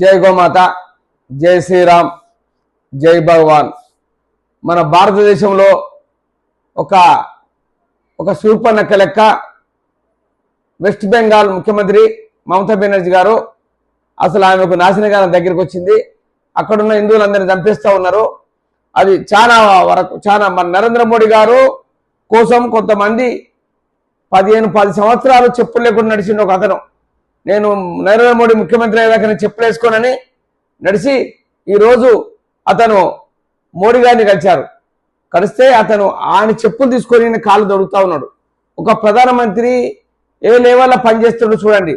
జై గోమాత జై శ్రీరామ్ జై భగవాన్. మన భారతదేశంలో ఒక ఒక శూర్పణక్క లెక్క వెస్ట్ బెంగాల్ ముఖ్యమంత్రి మమతా బెనర్జీ గారు అసలు ఆమెకు నాశనగానం దగ్గరికి వచ్చింది. అక్కడున్న హిందువులందరినీ చంపేస్తూ ఉన్నారు. అది చాలా వరకు చాలా మన నరేంద్ర మోడీ గారు కోసం కొంతమంది పదిహేను పది సంవత్సరాలు చెప్పులు లేకుండా నడిచిండు ఒక అతను. నేను నరేంద్ర మోడీ ముఖ్యమంత్రి అయ్యాక నేను చెప్పులు వేసుకోనని నడిచి ఈరోజు అతను మోడీ గారిని కలిశారు. కలిస్తే అతను ఆయన చెప్పులు తీసుకొని కాళ్ళు దొరుకుతా ఉన్నాడు. ఒక ప్రధానమంత్రి ఏ లెవెల్లో పనిచేస్తుండో చూడండి.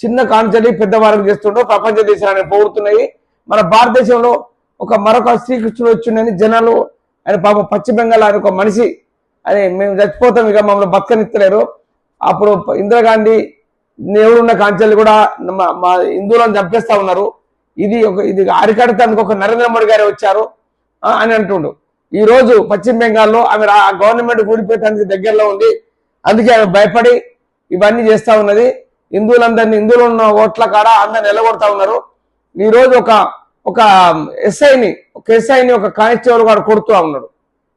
చిన్న కాన్సెంట్ పెద్దవారికి చేస్తుండో ప్రపంచ దేశాలను పోగుతున్నాయి మన భారతదేశంలో ఒక మరొక శ్రీకృష్ణుడు వచ్చిండని జనాలు ఆయన పాప పశ్చిమ బెంగాల్ ఆయన ఒక మనిషి అని మేము చచ్చిపోతాం ఇక మమ్మల్ని బతకనిస్తలేరు. అప్పుడు ఇందిరాగాంధీ దేవుడున్న కాంచెలు కూడా మా- మా హిందువులను చంపేస్తా ఉన్నారు. ఇది ఒక ఇది అరికడటానికి ఒక నరేంద్ర మోడీ గారే వచ్చారు అని అంటుండు. ఈ రోజు పశ్చిమ బెంగాల్లో ఆమె ఆ గవర్నమెంట్ కూలిపోయటానికి దగ్గరలో ఉంది. అందుకే ఆమె భయపడి ఇవన్నీ చేస్తూ ఉన్నది. హిందువులందరినీ హిందువులు ఉన్న ఓట్ల కాడ అందరు నిలగొడతా ఉన్నారు. ఈ రోజు ఒక ఒక ఎస్ఐని ఒక ఎస్ఐని ఒక కానిస్టేబుల్ గారు కొడుతూ ఉన్నాడు.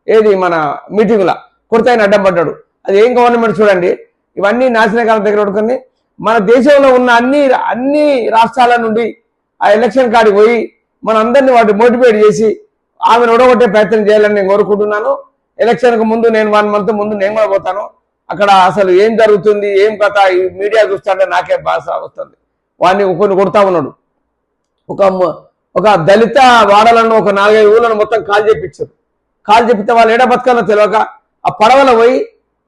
ఏది మన మీటింగ్లో కొడుతాయని కొడితే ఆయన అడ్డం పడ్డాడు. అది ఏం గవర్నమెంట్ చూడండి. ఇవన్నీ నాశనకాలం దగ్గర పడుకొని మన దేశంలో ఉన్న అన్ని అన్ని రాష్ట్రాల నుండి ఆ ఎలక్షన్ కాడికి పోయి మనందరినీ వాటి మోటివేట్ చేసి ఆమెను ఒడగొట్టే ప్రయత్నం చేయాలని నేను కోరుకుంటున్నాను. ఎలక్షన్కు ముందు నేను వన్ మంత్ ముందు నేను కూడా పోతాను. అక్కడ అసలు ఏం జరుగుతుంది ఏం కథ ఈ మీడియా చూస్తుంటే నాకే బాధ వస్తుంది. వాడిని కొన్ని కొడతా ఉన్నాడు. ఒక ఒక దళిత వాడలను ఒక నాలుగైదు ఊళ్ళను మొత్తం కాల్ చేపించారు కాల్ చెప్పితే వాళ్ళు ఏడ బతకాలో తెలియక ఆ పడవల పోయి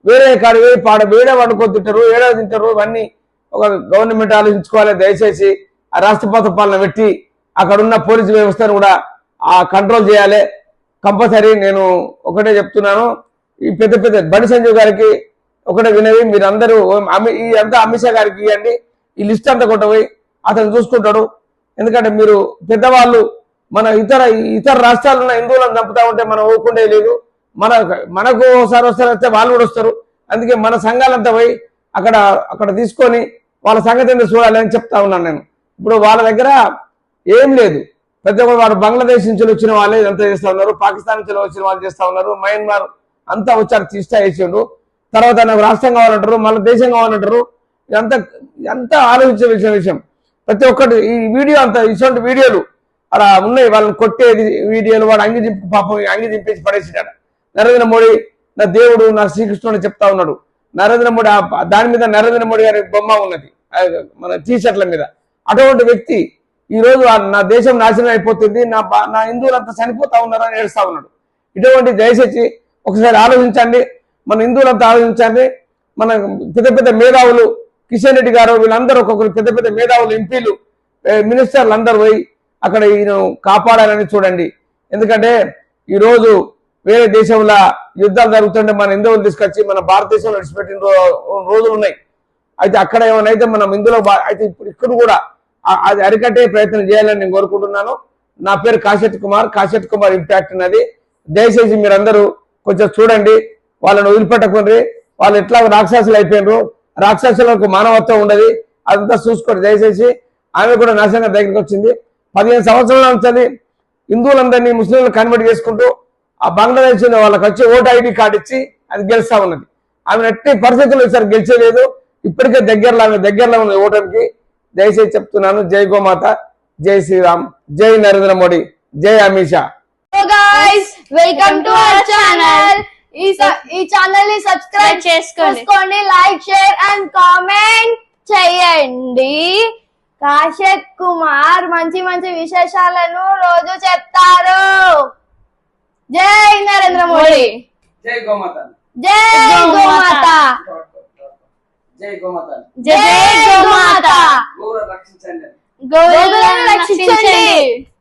వేరే కాడ పోయి పాడ వేడే వండుకొని తింటారు ఏడాది తింటారు ఇవన్నీ ఒక గవర్నమెంట్ ఆలోచించుకోవాలి దయచేసి ఆ రాష్ట్రపతి పాలన పెట్టి అక్కడ ఉన్న పోలీసు వ్యవస్థను కూడా ఆ కంట్రోల్ చేయాలి. కంపల్సరీ నేను ఒకటే చెప్తున్నాను. ఈ పెద్ద పెద్ద బండి సంజీవ్ గారికి ఒకటే వినవి మీరందరూ ఈ అంతా అమిత్ షా గారికి ఇవ్వండి. ఈ లిస్ట్ అంతా కొట్టపోయి అతను చూసుకుంటాడు. ఎందుకంటే మీరు పెద్దవాళ్ళు మన ఇతర ఇతర రాష్ట్రాల్లో ఉన్న హిందువులను చంపుతా ఉంటే మనం ఊరుకుండే లేదు. మన మనకు ఒకసారి వస్తారు వస్తే వాళ్ళు కూడా వస్తారు. అందుకే మన సంఘాలంతా పోయి అక్కడ అక్కడ తీసుకొని వాళ్ళ సంగతి ఎందుకు చూడాలి అని చెప్తా ఉన్నాను నేను. ఇప్పుడు వాళ్ళ దగ్గర ఏం లేదు. ప్రతి ఒక్కరు వాడు బంగ్లాదేశ్ నుంచి వచ్చిన వాళ్ళే ఇదంతా చేస్తూ ఉన్నారు. పాకిస్తాన్ నుంచి వచ్చిన వాళ్ళు చేస్తా ఉన్నారు. మయన్మార్ అంతా వచ్చారు తీస్తా వేసిండు తర్వాత నాకు రాష్ట్రం కావాలంటారు మళ్ళీ దేశం కావాలంటారు. ఇదంతా ఇదంతా ఆలోచించవలసిన విషయం ప్రతి ఒక్కటి ఈ వీడియో అంతా ఇటువంటి వీడియోలు అలా ఉన్నాయి. వాళ్ళని కొట్టేది వీడియోలు వాడు అంగి దింపు పాపం అంగి దింపేసి పడేసినాడు. నరేంద్ర మోడీ నా దేవుడు నా శ్రీకృష్ణుడు చెప్తా ఉన్నాడు. నరేంద్ర మోడీ దాని మీద నరేంద్ర మోడీ గారి బొమ్మ ఉన్నది. మన టీషర్ట్ల మీద. అటువంటి వ్యక్తి ఈ రోజు నా దేశం నాశనం అయిపోతుంది నా నా హిందువులంతా చనిపోతా ఉన్నారని ఏడుస్తా ఉన్నాడు. ఇటువంటి దయచేసి ఒకసారి ఆలోచించండి మన హిందువులంతా ఆలోచించండి మన పెద్ద పెద్ద మేధావులు కిషన్ రెడ్డి గారు వీళ్ళందరూ ఒక్కొక్కరు పెద్ద పెద్ద మేధావులు ఎంపీలు మినిస్టర్లు అందరు పోయి అక్కడ ఈయన కాపాడాలని చూడండి. ఎందుకంటే ఈ రోజు వేరే దేశంలో యుద్ధాలు జరుగుతుంటే మన హిందువులు తీసుకొచ్చి మన భారతదేశంలో విడిచిపెట్టిన రోజులు ఉన్నాయి. అయితే అక్కడ ఏమైనా అయితే మనం ఇందులో బా- అయితే ఇప్పుడు ఇక్కడ కూడా అది అరికట్టే ప్రయత్నం చేయాలని నేను కోరుకుంటున్నాను. నా పేరు కాశెట్ కుమార్ కాశెట్ కుమార్ ఇంపాక్ట్ ఉన్నది. దయచేసి మీరందరూ కొంచెం చూడండి వాళ్ళని వదిలిపెట్టకుండ్రి వాళ్ళు ఎట్లా రాక్షసులు అయిపోయినారు. రాక్షసులకు మానవత్వం ఉండదు అదంతా చూసుకోండి దయచేసి. ఆమె కూడా నాశనంగా దగ్గరికి వచ్చింది. పదిహేను సంవత్సరాల నుంచి హిందువులందరినీ ముస్లింలు కన్వర్ట్ చేసుకుంటూ ఆ బంగ్లాదేశ్ వాళ్ళకి వచ్చి ఓటు ఐడి కార్డు ఇచ్చి అది గెలుస్తా ఉన్నది. ఆమె ఎట్టి పరిస్థితుల్లో ఈసారి గెలిచేలేదు. ఇప్పటికే దగ్గరలో ఆమె దగ్గరలో ఉంది ఓటమికి. దయచేసి చెప్తున్నాను జై గోమాత జై శ్రీరామ్ జై నరేంద్ర మోడీ జై Amit Shah. So guys welcome to our channel ఈ ఛానల్ని సబ్స్క్రైబ్ చేసుకోండి. చేసుకోండి లైక్ షేర్ అండ్ కామెంట్ చేయండి. కాశత్ కుమార్ మంచి మంచి విశేషాలను రోజు చెప్తారు. జై నరేంద్ర మోడీ. జై గోమాత. జై గోమాత. జై గోమాత. జై గోమాత. గోవులను రక్షించండి. గోవులను రక్షించండి.